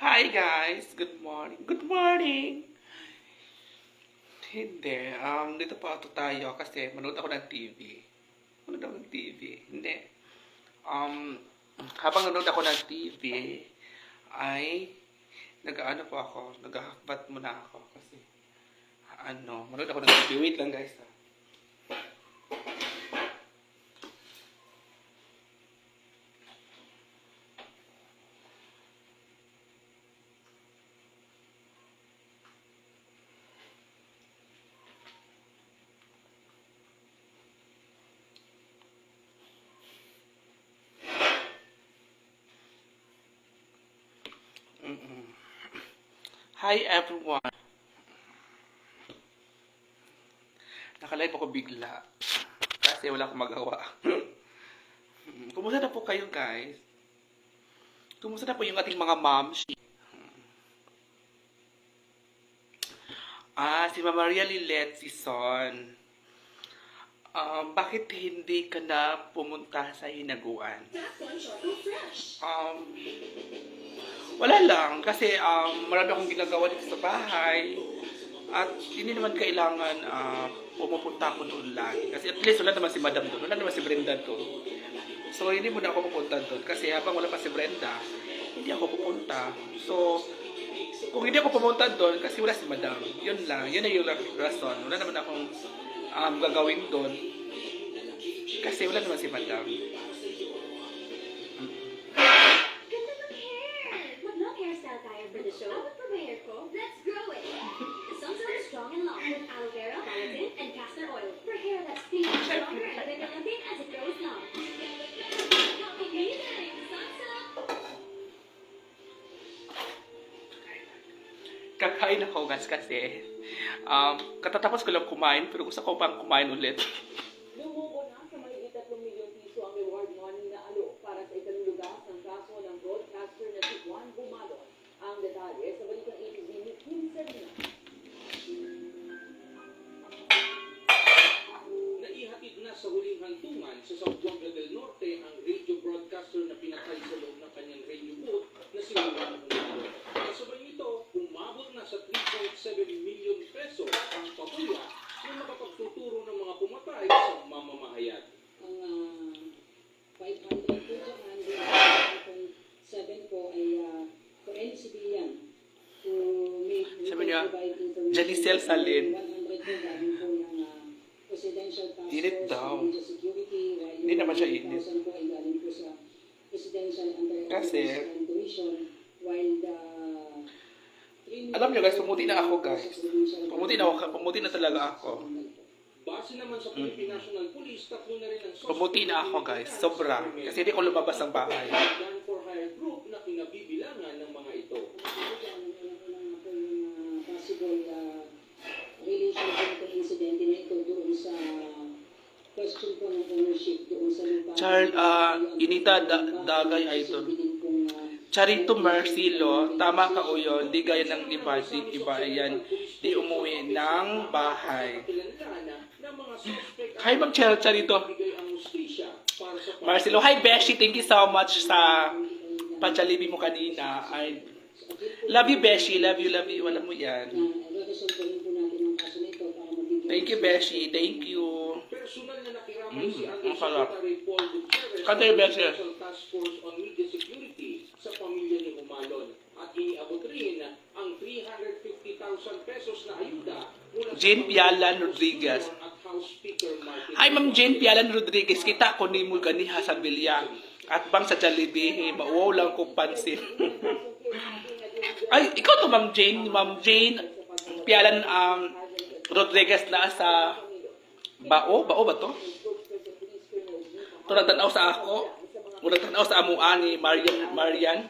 Hi guys! Good morning! Good morning! Hindi. Um, dito pa ito tayo kasi manood ako ng TV. Manood ako ng TV. Hindi. Um, habang nanood ako ng TV, ay nag-ano po ako, naghahakbat muna ako kasi ano, manood ako ng TV. Wait lang guys. ah. Mm-mm. Hi everyone. Nakalive ako bigla. Kasi wala akong magawa. Kumusta na po kayo guys? Kumusta na po yung ating mga moms? Ah, si Mama Maria Lilet, si Son. Um, bakit hindi ka na pumunta sa hinaguan? Um, wala lang, kasi um, marami akong ginagawa dito sa bahay. At hindi naman kailangan ah, pumupunta ako doon lagi. Kasi at least wala naman si Madam doon, wala naman si Brenda doon. So hindi muna ako pupunta doon. Kasi habang wala pa si Brenda, hindi ako pupunta. So, kung hindi ako pumunta doon, kasi wala si Madam. Yun lang, yun na yung rason. Wala naman akong um, gagawin doon. Kasi wala naman si Madam. Kakain ako guys kasi um, katatapos ko lang kumain pero gusto ko pang kumain ulit. Lumuko na sa may 3 milyon piso ang reward money na alo para sa ikalulugas ng kaso ng broadcaster na si Juan Bumalon. Ang detalye sa balitang ATV ni Kim Serena. Naihatid na sa huling hantungan sa Zamboanga del Norte ang radio broadcaster na pinatay sa loob ng kanyang radio booth na si Juan Humalo. Kasabay nito, umabot na sa 3.7 million peso ang pabuya na makapagtuturo ng mga pumatay sa mamamahayag. Ang ah, 500 po dyan, 5.7 po ay uh, for any civilian who may Sabi niya, provide information. Janicel Salin. 100 po galing po ng ah, Presidential Task Init Force daw. on Media Security. while Hindi yung naman siya init. 1,000 po ay galing po sa Presidential Kasi- Anti-Corruption Commission while the Alam niyo guys, pumuti na ako guys. Pumuti na ako, pumuti na talaga ako. Base naman sa Philippine National Police, tatlo na rin ang suspect Pumuti na ako guys, sobra. Kasi hindi ko lumabas ng bahay. Possible uh, ah, Inita Da- Dagay Idol. Charito Marcelo, tama ka o yun, di gaya ng iba, di iba yan, di umuwi ng bahay. Hi Ma'am Char Charito. bigay ang hustisya para sa Marcelo, hi Beshi, thank you so much sa pachalibi mo kanina. I love you Beshi, love you, love you, wala mo yan. Thank you Beshi, thank you. Mm, ang sarap. Undersecretary Paul Gutierrez Kante, ng Bessie. Special Task Force on Security sa pamilya ni Humalon at iniabot rin ang 350,000 pesos na ayuda mula Jane Pialan Rodriguez. Hi Ma'am Jane Pialan Rodriguez, kita ko ni mo ganiha sa bilya. At bang sa Jollibee, mauwaw lang ko pansin. Ay, ikaw to Ma'am Jane, Ma'am Jane Pialan um, Rodriguez na sa Bao, Bao ba to? To nagtanaw sa ako. O nagtanaw sa amuan ni Marian, Marian.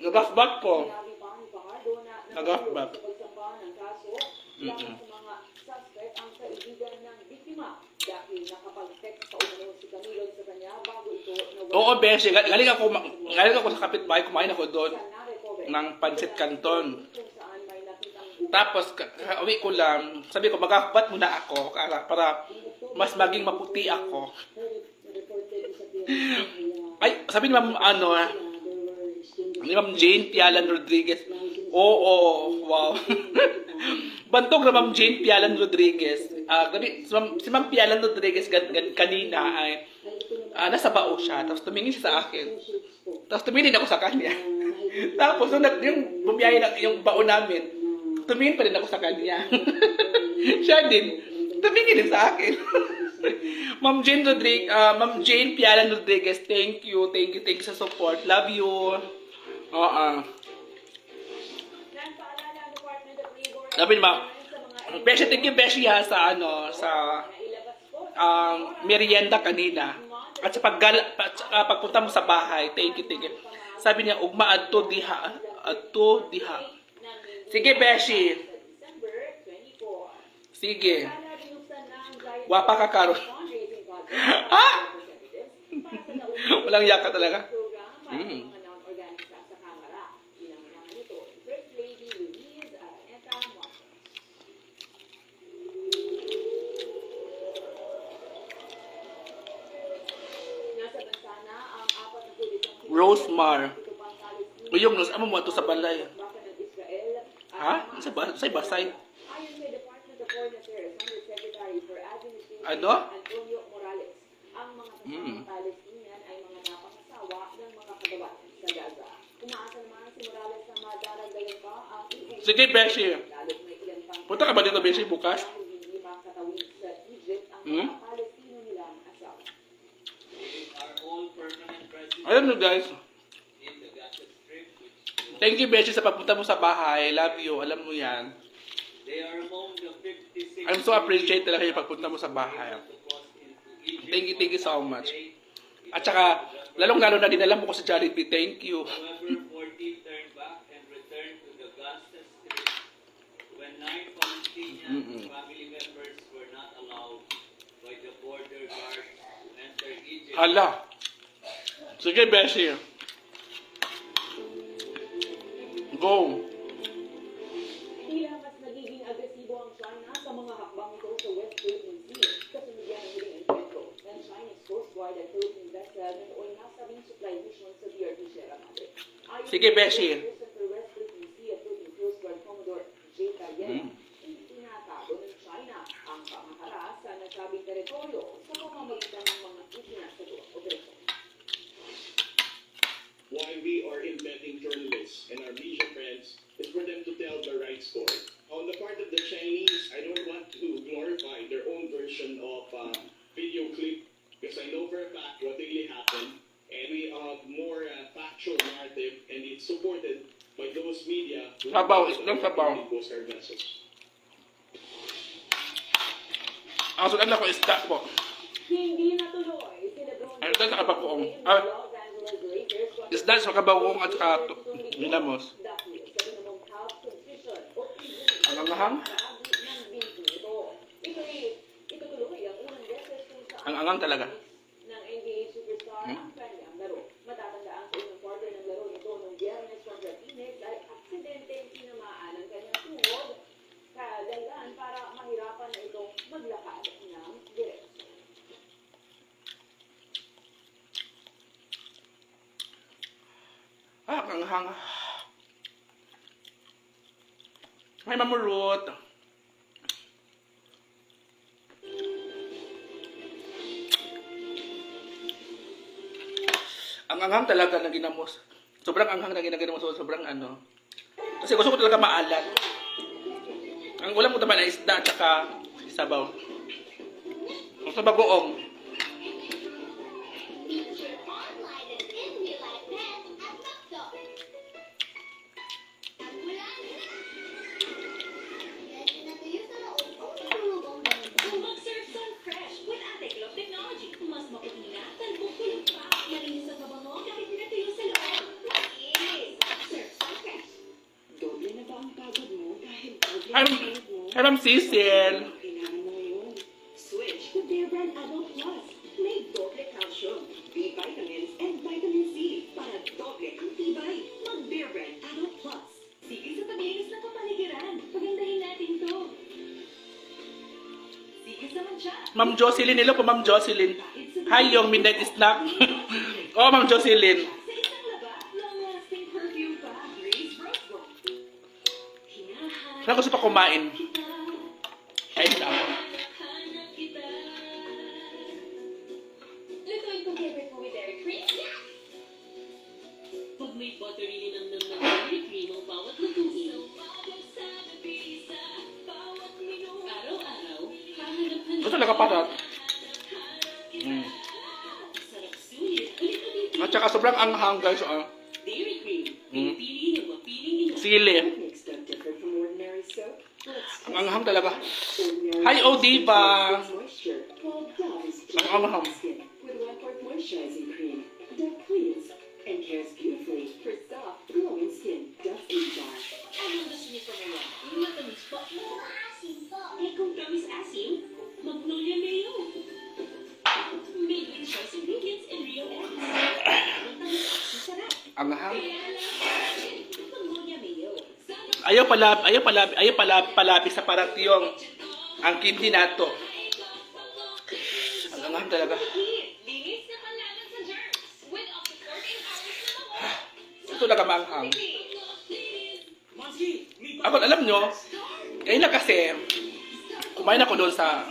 Dalawang John Nagafbag ko. Sinabi pa ni Fajardo na Nagafbag. sa pagsampa ng kaso laban sa mga suspect ang kaibigan ng biktima dahil nakapag-text pa umano si Camilo sa kanya bago ito nawala Oo, gal- galing ako, galing ako sa kapitbahay, kumain ako doon ng pancit canton. Tapos, kauwi ko lang, sabi ko, magkakabat muna ako para, mas maging maputi ako. ay, sabi ni ma'am, ano, Ma'am Jane Pialan Rodriguez. Oo, wow. Bantog na Ma'am Jane Pialan Rodriguez. Ah, gani, si Ma'am, si Ma'am Pialan Rodriguez gan, gan, kanina ay ah, nasa bao siya. Tapos tumingin siya sa akin. Tapos tumingin ako sa kanya. Tapos nung yung bumiyahe na yung bao namin, tumingin pa rin ako sa kanya. siya din. Tumingin din sa akin. Ma'am Jane Rodriguez, Ma'am Jane Pialan Rodriguez, thank you, thank you, thank you sa support. Love you. Oo. Sabi mga Beshi, thank you, Beshi, ha, sa ano, sa um, merienda kanina. At sa paggal, pa- sa- pagpunta mo sa bahay, thank you, thank you. Sabi niya, ugma adto diha, adto diha. Sige, Beshi. December 24. Sige. Wapa ka karo. fundraising project Ah! Walang yaka talaga. Mm. mga non-organic staff sa Kamara. Ilang mga nito, First Lady Louise Araneta Marcos. Nasa bansa na ang apat na pulisang Rosemar. Ito pang Palestine. Uyong, nos, amo mo ato sa balay. Ha? Sa, ba, sa basay. Ano? Ang mga Mm. Ay mga napangasawa ng mga kagawa sa Gaza. Umaasa si Morales na madaragdagan pa ang Sige, Beshi. Punta ka ba dito, Beshi, bukas? Hmm? Alam nyo, guys. in the Gaza Strip, which Thank you, Beshi, sa pagpunta mo sa bahay. Love you. Alam mo yan. they are among the 56 I'm so appreciate talaga yung pagpunta mo sa bahay. Thank you, thank you so much. At saka, lalong-lalo na dinala mo ko sa Jollibee. Thank you. However, 14 turned back and returned to the Gaza Strip when nine Palestinian Mm-mm. family members were not allowed by the border guards to enter Egypt. Hala. Sige, Beshi. Go. Tila mas nagiging agresibo ang China sa mga hakbang nito sa West Philippine Sea. Kasunod yan ang huling enkwentro ng Chinese Coast Guard at Philippine vessel na noon nasabing supply mission sa BRT Sierra Madre. Sige, Beshi. Mm. China ang pangakaras sa nasabing teritoryo sa pamamagitan ng mga isinasagawang and our media friends is for them to tell the right story. On the part of the Chinese, I don't want to glorify their own version of uh, video clip because I know for a fact what really happened, and we have more uh, factual narrative, and it's supported by those media who Sabaw, islang sabaw. Coast Guard vessels. Ang sulat na ko isda po. Hindi natuloy si Lebron Ay, ito sa kabagoong. James Ah, ng Los Angeles Lakers Isda sa kabagoong at saka o Ang angahang? Ang angang talaga. ng NBA superstar Hmm? ang kanyang laro. Matatandaan sa unang quarter ng laro nito noong biyernes kontra Phoenix ay aksidente tinamaan ang kanyang tuhod kadahilan para mahirapan na itong maglakad ng diretso. Ah, ang hang. May mamurot. Ang anghang talaga na ginamos. Sobrang anghang na ginagamos. Sobrang ano. Kasi gusto ko talaga maalat. Ang ulam ko naman ay isda at saka sabaw. Ang sabagoong. Cecil. Switch to Daybran Adult Plus. May doble calcium, B vitamins, and vitamin C para doble ang. Mag Daybran Adult Plus. Sige sa paglinis ng kapaligiran. Pagandahin natin to. Sige sa. Ma'am Jocelyn, hello po Ma'am Jocelyn. Hi, yung midnight snack. oh, Ma'am Jocelyn. Saan gusto pa kumain? At saka sobrang anghang guys. Ah. Cream. Mm. Sili. Ang anghang talaga. Hi, Odiva. Ang anghang. Pala, ayaw pala, ayaw pala palapis sa parat yung ang kidney nato. Ang anghang talaga. Linis na panlaban sa germs with up to 14 hours na ako. Ito may Ako, alam nyo, na kasi, kumain ako doon sa,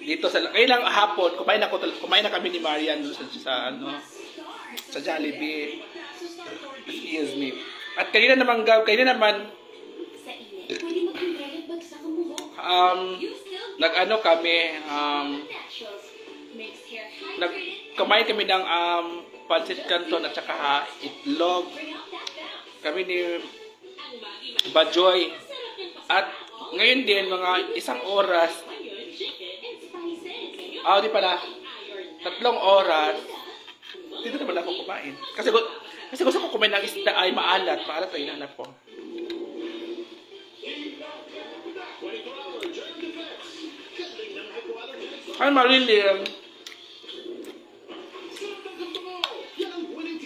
dito sa, ngayon lang hapon, kumain ako, kumain na kami ni Marian doon sa, sa ano, sa Jollibee. Excuse me. At kanina naman, kanina naman, um, nag-ano kami, um, naturals. Makes hair nag, hydrated. kumain kami ng um, pancit canton at saka ha, itlog. Kami ni Bajoy. At ngayon din, mga isang oras, ah, di pala, tatlong oras, dito naman ako kumain. Kasi, kasi gusto ko kumain ng isda ay maalat. Maalat ay hinanap ko. 24-hour germ defense. Galing ng hypoallergenic Ay! Yan ang winning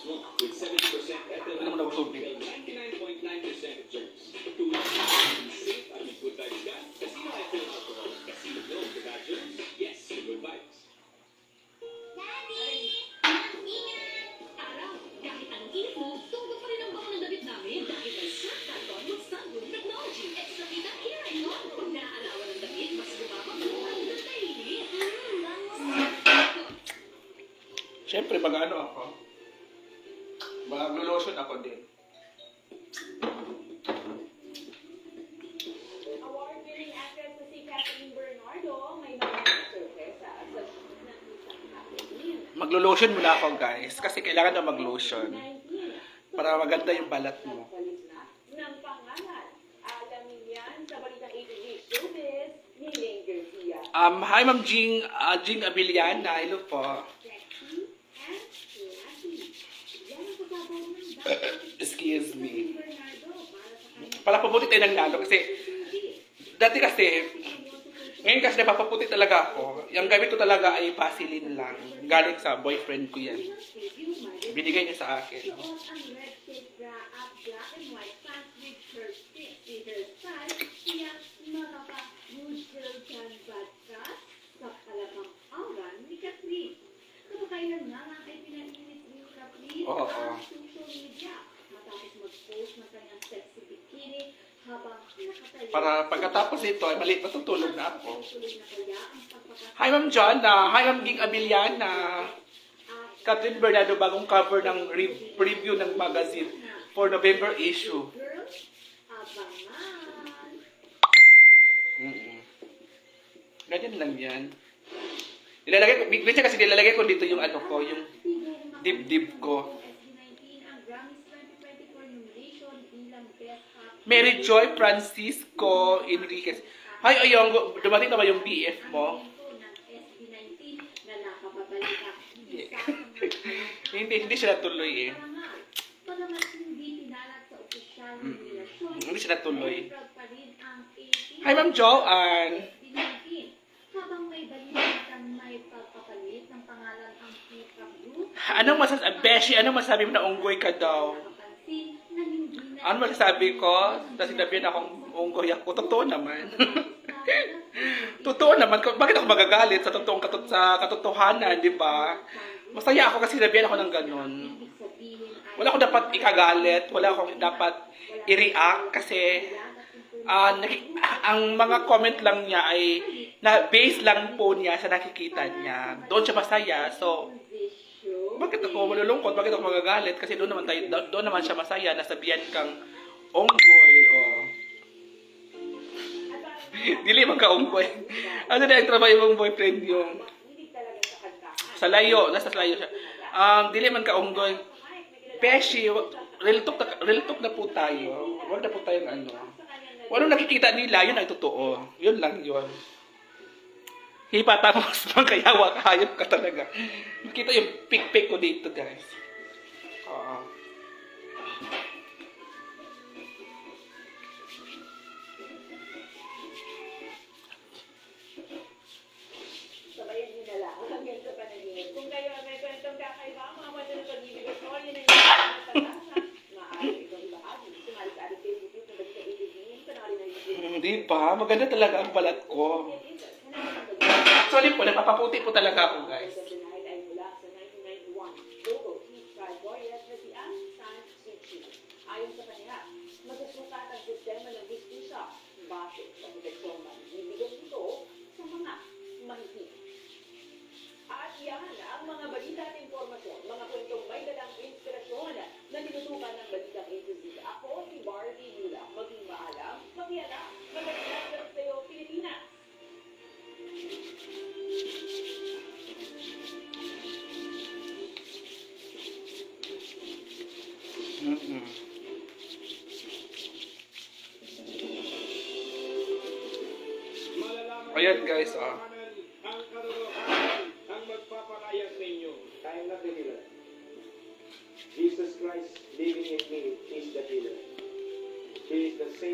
Ano mo na gusto? alcohol, Maglo-lotion muna ako guys. Kasi kailangan na mag-lotion. 19. Para maganda yung balat mo. Um, hi Ma'am Jing, uh, Jing Abiliana. Hello po. Excuse me. Para paputi tayo ng lalo kasi dati kasi ngayon kasi napapaputi talaga ako. Yung gamit ko talaga ay Vaseline lang. Galing sa boyfriend ko yan. Binigay niya sa akin. Catherine Oo, habang nakatayo. Para pagkatapos nito ay maliit matutulog na ako. Hi, Ma'am Joanna. Ah, hi, Ma'am Ging Abiliana. Ah, Catherine Bernardo, bagong cover ng re- preview ng magazine for November issue. Mm-mm. Ganyan lang yan. Nilalagay ko, minsan kasi nilalagay ko dito yung ano ko, yung dibdib ko. Mary Joy Francisco Enriquez. Hi, Oyongo, dumating na ba yung BF mo? Ng SB19 na nakababalita. Hindi, hindi eh. Pagamat hindi sa opisyal na Mm. Hindi ang 18 Hi, Ma'am Joanne. SB19. Habang may balitan may pagpapalit ng pangalan ang FIFA Group, Anong masasabi, Beshi, anong masabi mo na unggoy ka daw? Ano masasabi ko? Tapos sinabihan akong unggoy ako. Totoo naman. Totoo naman. Bakit ako magagalit sa totoong katut sa katotohanan, di ba? Masaya ako kasi sinabihan ako ng ganun. Wala akong dapat ikagalit. Wala akong dapat i-react kasi naki- ang mga comment lang niya ay na base lang po niya sa nakikita niya. Doon siya masaya. So, bakit ako malulungkot? Bakit ako magagalit? Kasi doon naman tayo, do- doon naman siya masaya. Nasabihan kang onggoy. Oh. Dili man ka onggoy. Ano na yung trabaho yung boyfriend yung sa layo, nasa layo siya. Um, dili man ka onggoy. Beshi, wa- real talk, na, real na po tayo. Huwag na po tayong ano. Ano nakikita nila, yun ay totoo. Yun lang yun. Hipata mo mas magkayawa ka, talaga. Kita yung pick-pick ko dito, guys. Oo. Sabayan Di ba? Maganda talaga ang balat ko. Actually po, nagpapaputi po talaga ako, guys. The night ay mula sa 1991. Local Heat Tribe Warriors na si Aung San Suu Kyi. Ayon sa kanila, magsusukat ang sistema ng justisya base sa proteksyon ng bibigyan ito sa mga mahihit. At yan ang mga balita at informasyon, mga kwentong may dalang inspirasyon na tinutukan ng balitang agency. Ako si Barbie Lula. Maging maalam, makialam, magandang sa iyo, Pilipinas. Malalaman Ayan, guys, ah.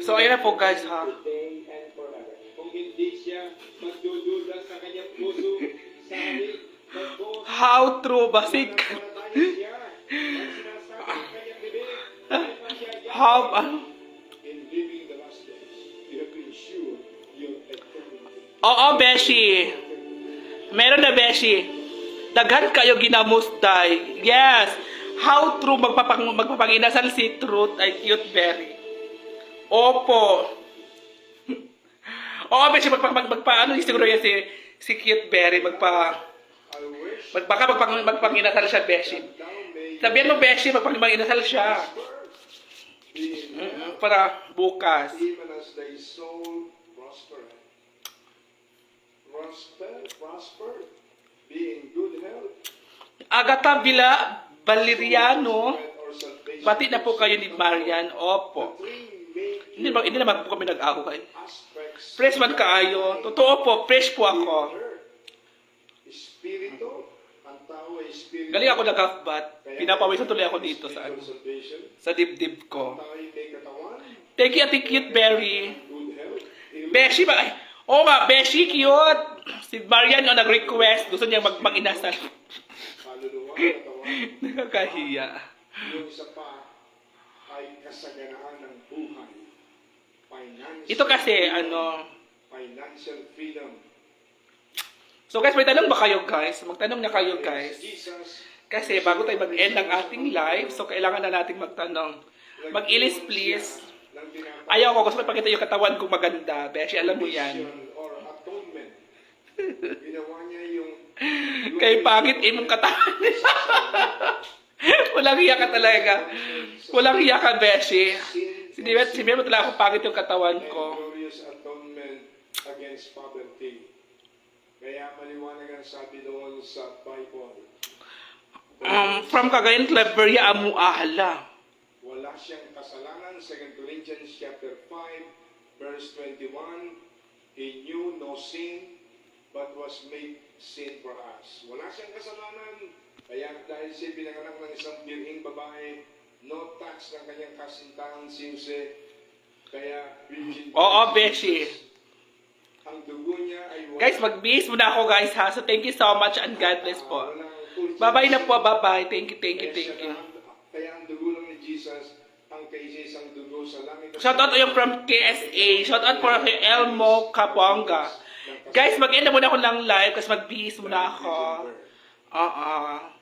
So, ayan na po, guys, ha. Kung hindi siya magdududa sa kanyang puso, sa halip ng Diyos, How true, magyayari. How, ano? Oo, Beshi. Meron na, Beshi. Daghan kayo ginamustay. Yes. How true magpapang, magpapanginasal si Truth ay cute berry. Opo. Oo, Beshi, magpa, mag, magpa, ano, siguro yan si, si cute berry, magpa, mag, baka magpang, magpanginasal siya, Beshi. Sabihan mo, Beshi, magpanginasal siya. Mm, Para bukas. Agata Villa Valeriano. Bati na po kayo ni Marian. Opo. Hindi, ba, hindi naman po kami nag-away. Fresh man kaayo. Totoo po, fresh po ako. Espiritu, ang tao ay espiritu. Galing ako nag-half-bat. Pinapawisan tuloy ako dito sa ano, sa dibdib ko. Thank you, Ate Cute Berry. Beshi ba? Ay, oo nga, Beshi, cute. Si Marian yung nag-request. Gusto niya mag mag-inasal. Nakakahiya. Yung isa pa ay kasaganaan ng buhay. Financial, Ito kasi, ano, financial freedom. so guys, may tanong ba kayo guys? Magtanong na kayo guys. Kasi bago tayo mag-end ng ating live, so kailangan na nating magtanong. Mag-ilis please. Ayaw ko, gusto ko ipakita yung katawan kong maganda. Beshi, alam mo yan. Ginawa niya yung Kay pangit imong katawan. Walang hiya ka talaga. Walang hiya ka, Beshi. Si Dibet, si mo talaga ako pangit yung katawan ko. against poverty. Kaya maliwanag ang sabi doon sa Bible. Um, from Cagayan Claveria, Amuala. Wala siyang kasalanan. 2 Corinthians chapter 5, verse 21. He knew no sin, but was made sin for us. Wala siyang kasalanan, kaya dahil siya pinanganak ng isang birhing babae, no touch ng kanyang kasintahan si Jose, kaya virgin. Oo, Beshi. Ang dugo niya ay wala. Guys, mag-base muna ako guys ha. So thank you so much and God bless po. Urgency. Bye-bye na po. Bye-bye. Thank you, thank you, thank you. Kaya ang dugo lang ni Jesus, ang kay Jesus ang dugo sa langit. Shoutout yung from KSA. Shoutout po kay Elmo Caponga. Guys, mag-end na muna ako ng live kasi mag-base muna ako. Oo.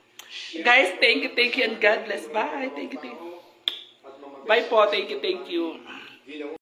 Guys, thank you, thank you, and God bless. Bye. Thank you, thank you. Bye po. Thank you, thank you.